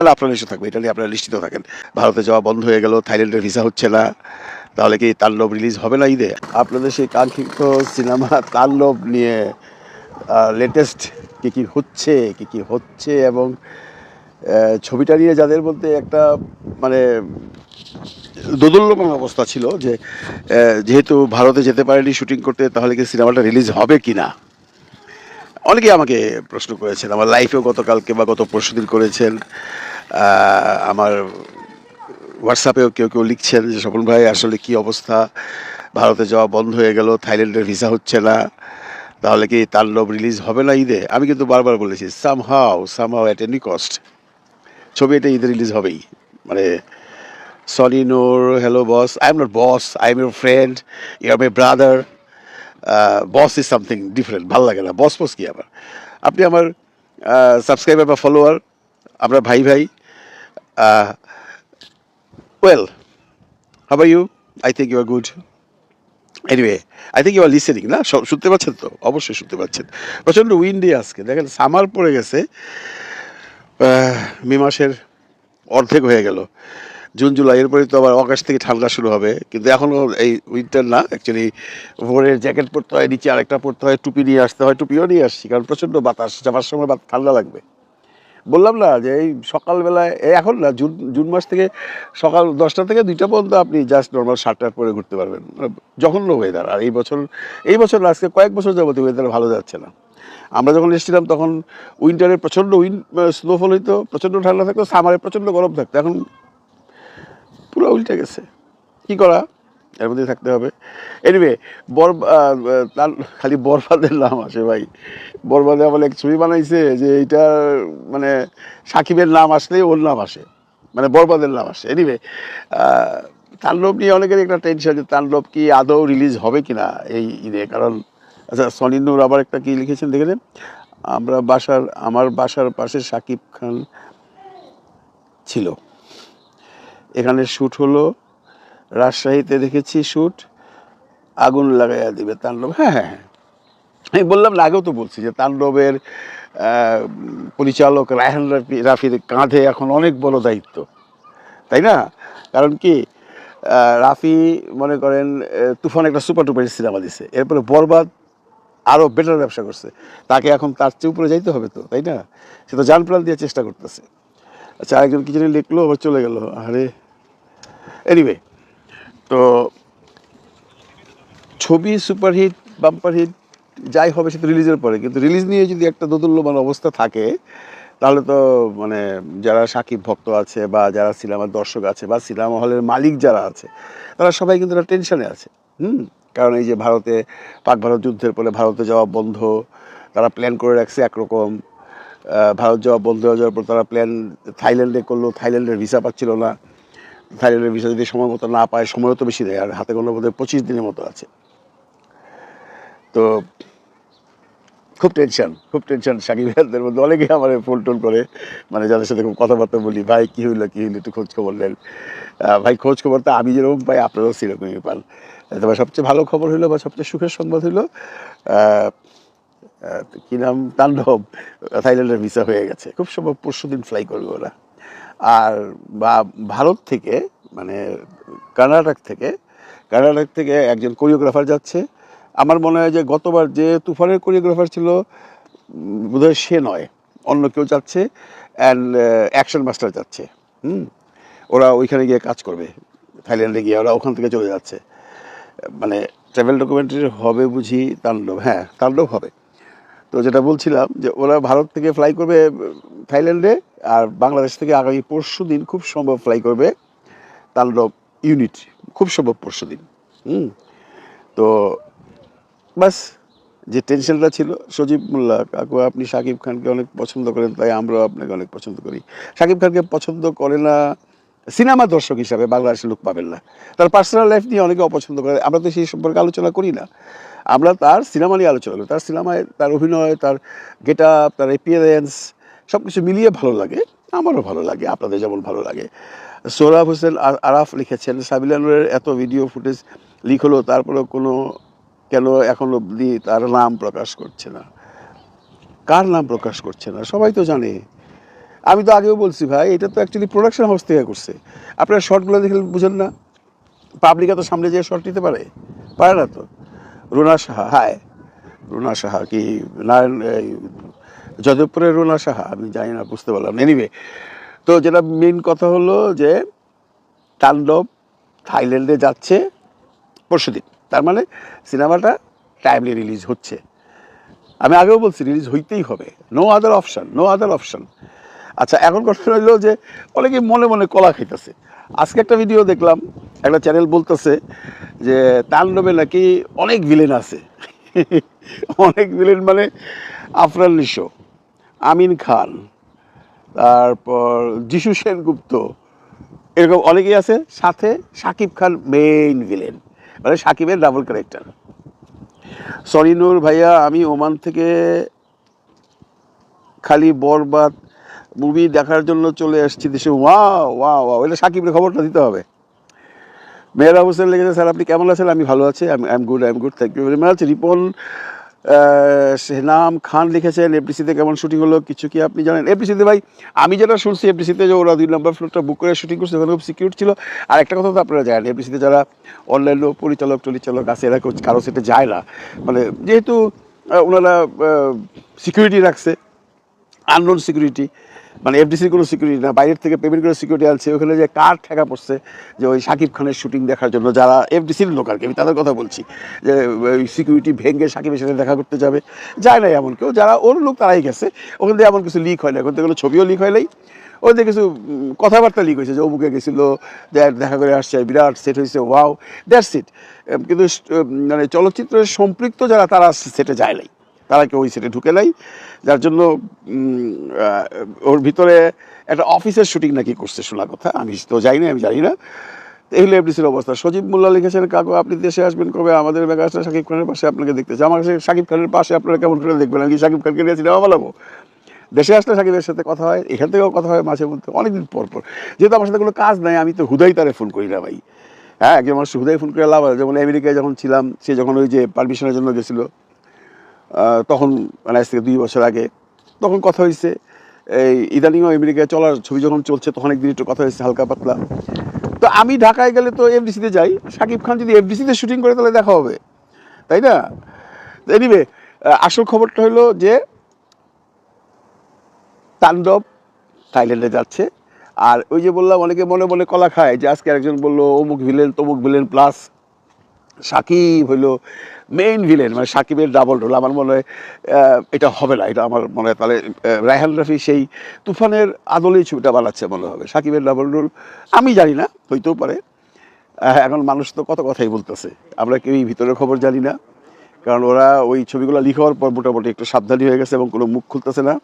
তাহলে আপনারা এসে থাকবে, এটা নিয়ে আপনারা নিশ্চিত থাকেন। ভারতে যাওয়া বন্ধ হয়ে গেল, থাইল্যান্ডের ভিসা হচ্ছে না। তাহলে কি তাণ্ডব রিলিজ হবে না ঈদে? আপনাদের সেই কাঙ্ক্ষিত সিনেমা তাণ্ডব নিয়ে লেটেস্ট কী কী হচ্ছে, কী কী হচ্ছে এবং ছবিটা নিয়ে যাদের মধ্যে একটা মানে দোদুল্যমান অবস্থা ছিল যে যেহেতু ভারতে যেতে পারেনি শুটিং করতে, তাহলে কি সিনেমাটা রিলিজ হবে কি না? অনেকেই আমাকে প্রশ্ন করেছেন, আমার লাইফেও গতকালকে বা গত পরশু করেছেন আমার হোয়াটসঅ্যাপেও কেউ কেউ লিখছেন যে, স্বপন ভাই, আসলে কি অবস্থা? ভারতে যাওয়া বন্ধ হয়ে গেল, থাইল্যান্ডের ভিসা হচ্ছে না। তাহলে কি তাণ্ডব রিলিজ হবে না ঈদে? আমি কিন্তু বারবার বলেছি somehow somehow somehow at any cost ছবি এটা ঈদে রিলিজ হবেই। মানে সনি নোর hello boss I am not boss I am your friend you are my brother boss is something different ভালো লাগে না বস বস কি আবার? আপনি আমার সাবস্ক্রাইবার বা ফলোয়ার আমরা ভাই ভাই well how you I think you are good anyway I think you are listening না? শুনতে পাচ্ছেন তো? অবশ্যই শুনতে পাচ্ছেন। প্রচণ্ড উইন্ডি আজকে। দেখেন সামার পড়ে গেছে। মে মাসের অর্ধেক হয়ে গেল। জুন, জুলাই, এরপরে তো আবার অগাস্ট থেকে ঠান্ডা শুরু হবে। কিন্তু এখনও এই উইন্টার না অ্যাকচুয়ালি ভোরের জ্যাকেট পরতে হয়, নিচে আরেকটা পরতে হয়, টুপি নিয়ে আসতে হয়, টুপিও নিয়ে আসছি। কারণ প্রচণ্ড বাতাস, যাবার সময় ঠান্ডা লাগবে। বললাম না যে এই সকালবেলায়, এই এখন না, জুন জুন মাস থেকে সকাল দশটা থেকে দুইটা পর্যন্ত আপনি জাস্ট নর্মাল শার্ট টার্ট পরে ঘুরতে পারবেন। মানে জঘন্য ওয়েদার আর এই বছর এই বছর আজকে কয়েক বছর যাবত ওয়েদার ভালো যাচ্ছে না। আমরা যখন এসেছিলাম তখন উইন্টারে প্রচণ্ড উইন স্নোফল হইতো, প্রচণ্ড ঠান্ডা থাকতো সামারে প্রচণ্ড গরম থাকতো। এখন পুরো উল্টে গেছে। কি করা? এর মধ্যে থাকতে হবে। এনিওয়ে বর তার খালি বরবাদের নাম আসে ভাই। বরবাদে আমার এক ছবি বানাইছে যে এইটা মানে সাকিবের নাম আসলেই ওর নাম আসে। মানে বরবাদের নাম আসে। এনিওয়ে তাণ্ডব নিয়ে অনেকের একটা টেনশন যে তাণ্ডব কি আদৌ রিলিজ হবে কিনা এই ঈদে কারণ আচ্ছা সলিনুর আবার একটা কি লিখেছেন দেখে আমরা বাসার, আমার বাসার পাশে সাকিব খান ছিল। এখানে শ্যুট হলো। রাজশাহীতে দেখেছি শ্যুট আগুন লাগাইয়া দিবে তাণ্ডব। হ্যাঁ হ্যাঁ হ্যাঁ। আমি বললাম না, আগেও তো বলছি যে তাণ্ডবের পরিচালক রায়হান রাফি, রাফির কাঁধে এখন অনেক বড় দায়িত্ব। তাই না? কারণ কি রাফি মনে করেন তুফান একটা সুপার টুপার সিনেমা দিছে। এরপরে বরবাদ আরও বেটার ব্যবসা করছে। তাকে এখন তার চেয়ে উপরে যাইতে হবে তো, তাই না? সে তো জান প্রাণ দেওয়ার চেষ্টা করতেছে। আচ্ছা আরেকজন কিছু লিখলো, আবার চলে গেল। আরে এনিওয়ে তো ছবি সুপারহিট বাম্পার হিট যাই হবে সেটা রিলিজের পরে। কিন্তু রিলিজ নিয়ে যদি একটা দোদুল্যমান অবস্থা থাকে, তাহলে তো মানে যারা সাকিব ভক্ত আছে বা যারা সিনেমার দর্শক আছে বা সিনেমা হলের মালিক যারা আছে, তারা সবাই কিন্তু একটা টেনশনে আছে। হুম? কারণ এই যে ভারতে, পাক ভারত যুদ্ধের পরে ভারতে যাওয়া বন্ধ, তারা প্ল্যান করে রাখছে একরকম। ভারত যাওয়া বন্ধ হয়ে যাওয়ার পর তারা প্ল্যান থাইল্যান্ডে করল থাইল্যান্ডের ভিসা পাচ্ছিল না। থাইল্যান্ডের ভিসা যদি সময় মতো না পায়, সময়ও তো বেশি দেয়, আর হাতে কোনো বোধহয় পঁচিশ দিনের মতো আছে। তো খুব টেনশন খুব টেনশন সাকিব ভাইদের মধ্যে। অনেকে আমার ফোন টোন করে মানে যাদের সাথে খুব কথাবার্তা বলি, ভাই, কী হইল কী হইল, একটু খোঁজ খবর নেন ভাই খোঁজ খবর তো আমি যেরকম পাই আপনারাও সেরকমই পান তবে সবচেয়ে ভালো খবর হইল বা সবচেয়ে সুখের সংবাদ হইল কি নাম? তাণ্ডব। থাইল্যান্ডের ভিসা হয়ে গেছে। খুব সম্ভব পরশু দিন ফ্লাই করবে ওরা। আর বা ভারত থেকে মানে কর্ণাটক থেকে কর্ণাটক থেকে একজন কোরিওগ্রাফার যাচ্ছে। আমার মনে হয় যে গতবার যে তুফানের কোরিওগ্রাফার ছিল বোধহয় সে নয়, অন্য কেউ যাচ্ছে অ্যান্ড অ্যাকশন মাস্টার যাচ্ছে। হুম, ওরা ওইখানে গিয়ে কাজ করবে, থাইল্যান্ডে গিয়ে ওরা ওখান থেকে চলে যাচ্ছে। মানে ট্রাভেল ডকুমেন্টারি হবে বুঝি, তাণ্ডব হ্যাঁ তাণ্ডব হবে। তো যেটা বলছিলাম যে ওরা ভারত থেকে ফ্লাই করবে থাইল্যান্ডে আর বাংলাদেশ থেকে আগামী পরশু দিন খুব সম্ভব ফ্লাই করবে তাণ্ডব ইউনিট খুব সম্ভব পরশু দিন। হুম। তো বাস যে টেনশনটা ছিল, সজীব মোল্লা, কাকু, আপনি শাকিব খানকে অনেক পছন্দ করেন, তাই আমরাও আপনাকে অনেক পছন্দ করি। শাকিব খানকে পছন্দ করে না সিনেমা দর্শক হিসাবে বাংলাদেশের লোক পাবেন না। তার পার্সোনাল লাইফ নিয়ে অনেকে অপছন্দ করে, আমরা তো সেই সম্পর্কে আলোচনা করি না। আমরা তার সিনেমা নিয়ে আলোচনা করি তার সিনেমায় তার অভিনয়, তার গেট আপ তার এপিয়ারেন্স সব কিছু মিলিয়ে ভালো লাগে, আমারও ভালো লাগে, আপনাদের যেমন ভালো লাগে। সোহরাব হোসেন আরাফ লিখেছেন সাবিলানুরের এত ভিডিও ফুটেজ লিক হলো, তারপরেও কোনো কেন এখন অবধি তার নাম প্রকাশ করছে না? কার নাম প্রকাশ করছে না? সবাই তো জানে। আমি তো আগেও বলছি ভাই, এটা তো অ্যাকচুয়ালি প্রোডাকশন হাউস থেকে করছে। আপনারা শর্টগুলো দেখে বুঝেন না। পাবলিক এত সামনে যেয়ে শর্ট নিতে পারে? পারে না তো। রুনা সাহা, হায়, রুনা সাহা কি নারায়ণ যাদবপুরের রুনা সাহা, আমি জানি না, বুঝতে পারলাম এনিওয়ে তো যেটা মেন কথা হলো যে তাণ্ডব থাইল্যান্ডে যাচ্ছে পরশুদিন। তার মানে সিনেমাটা টাইমলি রিলিজ হচ্ছে। আমি আগেও বলছি রিলিজ হইতেই হবে। No other option no other option আচ্ছা এখন কথা হইল যে অনেকে মনে মনে কলা খাইতেছে। আজকে একটা ভিডিও দেখলাম, একটা চ্যানেল বলতেছে যে তাণ্ডবে নাকি অনেক ভিলেন আছে। অনেক ভিলেন মানে আফরান নিশো, আমিন খান, তারপর যিশু সেনগুপ্ত, এরকম অনেকেই আছে। সাথে সাকিব খান মেইন ভিলেন মানে সাকিবের ডাবল ক্যারেক্টার সরি নূর ভাইয়া, আমি ওমান থেকে খালি বরবাদ মুভি দেখার জন্য চলে আসছি দেশে। ওয়া ওয়া ওয়া এটা সাকিবের খবরটা দিতে হবে। মেয়েরা হোসেন লেগেছে। স্যার, আপনি কেমন আছেন? আমি ভালো আছি। I am good I am good thank you very much Ripon সেনাম Khan লিখেছেন। এফডিসিতে কেমন শুটিং হলো? কিছু কি আপনি জানেন? এফডিসিতে ভাই, আমি যেটা শুনছি এফডিসিতে যে ওরা দুই নম্বর ফ্লোরটা বুক করে শুটিং করছে ওখানে খুব সিকিউর ছিল। আর একটা কথা তো আপনারা জানেন, এফডিসিতে যারা অনলাইন পরিচালক টরিচালক আছে, এরা কারও সেটে যায় না। মানে যেহেতু ওনারা সিকিউরিটি রাখছে। আননোন সিকিউরিটি মানে এফডিসির কোনো সিকিউরিটি না, বাইরের থেকে পেমেন্ট করে সিকিউরিটি আনছে, ওখানে যে কার ঠেকা পড়ছে, যে ওই শাকিব খানের শুটিং দেখার জন্য যারা এফডিসির লোক আর কি, আমি তাদের কথা বলছি, যে ওই সিকিউরিটি ভেঙে সাকিবের সাথে দেখা করতে যাবে, যায় না এমন কেউ, যারা ওর লোক তারাই গেছে, ওখান থেকে এমন কিছু লিক হয় না, ওখান থেকে ছবিও লিক হয় নাই ওদের কিছু কথাবার্তা লিক হয়েছে, যে অমুকে গেছিল দেখা করে আসছে, বিরাট সেট হয়েছে ওয়াও দ্যাটস ইট কিন্তু মানে চলচ্চিত্রের সম্পৃক্ত যারা, তারা সেটে যায় নাই। তারা কেউ ওই সেটে ঢুকে নাই, যার জন্য ওর ভিতরে একটা অফিসের শুটিং নাকি করছে শোনা কথা, আমি তো যাই না, আমি জানি না। হলো এফডিসির অবস্থা। সজীব মোল্লা লিখেছেন, কাকু, আপনি দেশে আসবেন কবে? আমাদের মেগাস্টার শাকিব খানের পাশে আপনাকে দেখতে চাই। আমার কাছে শাকিব খানের পাশে আপনারা কেমন করে দেখবেন? আমি শাকিব খানকে নিয়ে সিনেমা দেশে আসলে সাকিবের সাথে কথা হয়, এখান থেকেও কথা হয় মাঝে মধ্যে, অনেকদিন পর পর। যেহেতু আমার সাথে কোনো কাজ নাই, আমি তো হুদাই তারে ফোন করি না ভাই। হ্যাঁ একজন মানুষ হুদাই ফোন করে লাভ যেমন আমেরিকায় যখন ছিলাম, সে যখন ওই যে পারমিশনের জন্য গেছিল তখন মানে আজ থেকে দুই বছর আগে তখন কথা হয়েছে, এই ইদানিংও আমেরিকায় চলার ছবি যখন চলছে তখন একদিন একটু কথা হয়েছে হালকা পাতলা। তো আমি ঢাকায় গেলে তো এফডিসিতে যাই শাকিব খান যদি এফডিসিতে শুটিং করে তাহলে দেখা হবে, তাই না? এনিবে আসল খবরটা হলো যে তাণ্ডব থাইল্যান্ডে যাচ্ছে, আর ওই যে বললাম, অনেকে মনে মনে কলা খায় যে আজকে একজন বলল, অমুক ভিলেন তমুক ভিলেন প্লাস সাকিব হইল মেইন ভিলেন মানে সাকিবের ডাবল রোল আমার মনে হয় এটা হবে না, এটা আমার মনে হয়, তাহলে রায়হান রাফি সেই তুফানের আদলেই ছবিটা বানাচ্ছে মনে হবে, সাকিবের ডাবল রোল আমি জানি না, হইতেও পারে এখন মানুষ তো কত কথাই বলতেছে, আমরা কেউই ভিতরের খবর জানি না, কারণ ওরা ওই ছবিগুলো লিখার পর মোটামুটি একটু সাবধানী হয়ে গেছে এবং কোনো মুখ খুলতেছে না।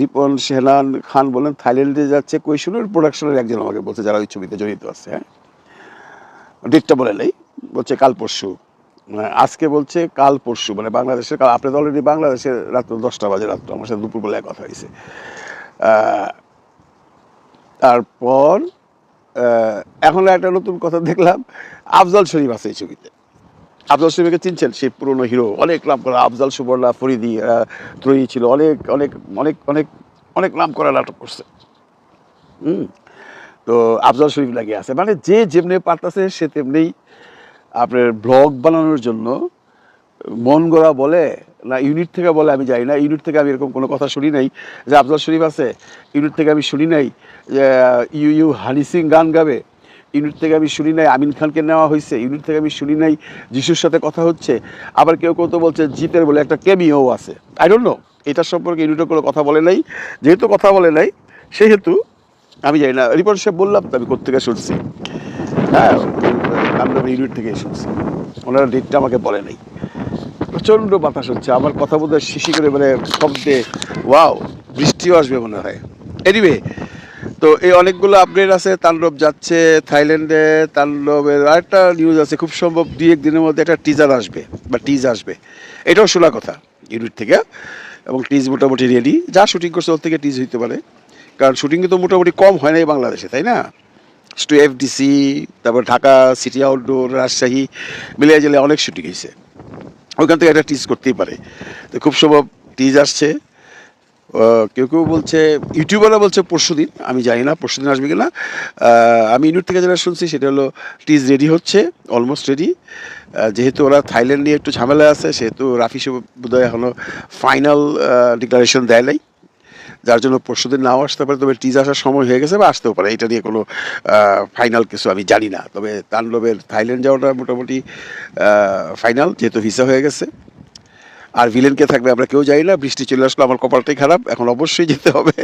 রিপন সেহনান খান বলেন, থাইল্যান্ডে যাচ্ছে কৈশুনের প্রোডাকশনের একজন আমাকে বলছে, যারা ওই ছবিতে জড়িত আছে হ্যাঁ? ডেটটা বলে নেই, বলছে কাল পরশু। মানে আজকে বলছে কাল পরশু মানে বাংলাদেশের কাল আপনি অলরেডি বাংলাদেশের রাত্র দশটা বাজে রাত্র আমার সাথে দুপুরবেলায় কথা হয়েছে। তারপর এখন একটা নতুন কথা দেখলাম, আফজল শরীফ আছে এই ছবিতে। আফজল শরীফকে চিনছেন? সেই পুরনো হিরো অনেক নাম করা, আফজল, সুবর্ণা, ফরিদি ত্রয়ী ছিল, অনেক অনেক অনেক অনেক অনেক নাম করা নাটক করছে। হুম? তো আফজাল শরীফ লাগিয়ে আছে। মানে যে যেমনি পারতেছে, সে তেমনি আপনার ব্লগ বানানোর জন্য মন গড়া বলে, না ইউনিট থেকে বলে আমি যাই না। ইউনিট থেকে আমি এরকম কোনো কথা শুনি নাই যে আফজাল শরীফ আছে। ইউনিট থেকে আমি শুনি নাই যে ইউ ইউ, হানি সিং গান গাবে। ইউনিট থেকে আমি শুনি নাই আমিন খানকে নেওয়া হয়েছে ইউনিট থেকে আমি শুনি নাই যিশুর সাথে কথা হচ্ছে। আবার কেউ কেউ তো বলছে জিতের বলে একটা কেমিও আছে। আই ডোন্ট নো এটার সম্পর্কে ইউনিটের কোনো কথা বলে নাই। যেহেতু কথা বলে নাই, সেহেতু আমি জানি না রিপোর্ট সাহেব বললাম তো আমি কোথেকে শুনছি? হ্যাঁ আমরা ইউনিট থেকে শুনছি। ওনারা ডেটটা আমাকে বলে নাই। প্রচণ্ড বাতাস হচ্ছে, আমার কথা বলতে শিশি করে মানে শব্দে ওয়াও বৃষ্টিও আসবে মনে হয়। এনিওয়ে তো এই অনেকগুলো আপডেট আছে, তাণ্ডব যাচ্ছে থাইল্যান্ডে, তাণ্ডবের আরেকটা নিউজ আছে, খুব সম্ভব দুই এক দিনের মধ্যে একটা টিজার আসবে, বা টিজ আসবে। এটাও শোনা কথা ইউনিট থেকে, এবং টিজ মোটামুটি রেডি যা শুটিং করছে, ওর থেকে টিজ হইতে পারে। কারণ শুটিং তো মোটামুটি কম হয় নাই বাংলাদেশে, তাই না? টু এফডিসি তারপর ঢাকা সিটি আউটডোর রাজশাহী মিলিয়ে জেলে অনেক শুটিং হয়েছে। ওইখান থেকে একটা টিজ করতেই পারে। তো খুব সম্ভব টিজ আসছে। কেউ কেউ বলছে ইউটিউবাররা বলছে পরশু দিন আমি জানি না পরশু দিন আসবে কিনা। আমি ইউনিট থেকে যেটা শুনছি সেটা হলো টিজ রেডি হচ্ছে অলমোস্ট রেডি যেহেতু ওরা থাইল্যান্ড নিয়ে একটু ঝামেলা আছে, সেহেতু রাফি সব বোধহয় এখনও ফাইনাল ডিক্লারেশন দেয় নাই। যার জন্য পরশু দিন নাও আসতে পারে, তবে টিজ আসার সময় হয়ে গেছে বা আসতেও পারে। এটা নিয়ে কোনো ফাইনাল কিছু আমি জানি না। তবে তাণ্ডবের থাইল্যান্ড যাওয়াটা মোটামুটি ফাইনাল যেহেতু ভিসা হয়ে গেছে। আর ভিলেন কে থাকবে আমরা কেউ জানি না। বৃষ্টি চলে আসলো, আমার কপালটাই খারাপ। এখন অবশ্যই যেতে হবে।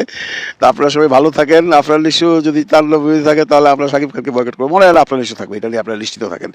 তা আপনারা সবাই ভালো থাকেন। আফরান নিশু যদি তার থাকে, তাহলে আমরা সাকিব খানকে বয়কট করব। মনে হয় আফরান নিশু থাকবে। এটা নিয়ে আপনারা নিশ্চিত থাকেন।